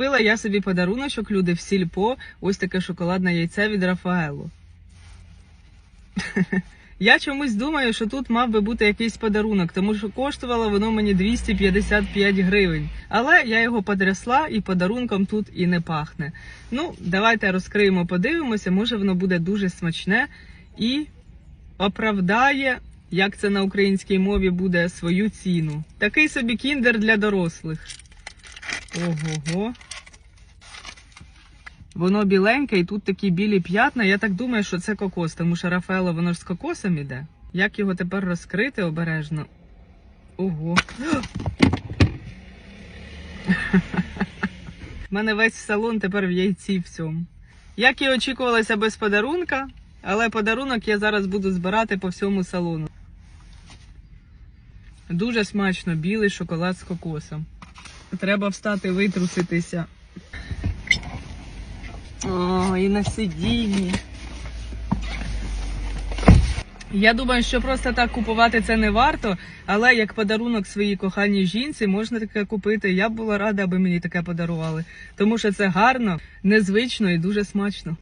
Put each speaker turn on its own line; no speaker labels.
Купила я собі подаруночок, люди в сільпо, ось таке шоколадне яйце від Рафаелу. Я чомусь думаю, що тут мав би бути якийсь подарунок, тому що коштувало воно мені 255 гривень. Але я його потрясла і подарунком тут і не пахне. Ну, давайте розкриємо, подивимося, може воно буде дуже смачне і оправдає, як це на українській мові буде, свою ціну. Такий собі кіндер для дорослих. Ого-го. Воно біленьке і тут такі білі п'ятна. Я так думаю, що це кокос, тому що Рафаело воно ж з кокосом іде. Як його тепер розкрити обережно? Ого. У мене весь салон тепер в яйці в цьому. Як і очікувалося без подарунка, але подарунок я зараз буду збирати по всьому салону. Дуже смачно, білий шоколад з кокосом. Треба встати, витруситися. І на сидінні. Я думаю, що просто так купувати це не варто, але як подарунок своїй коханій жінці можна таке купити. Я б була рада, аби мені таке подарували, тому що це гарно, незвично і дуже смачно.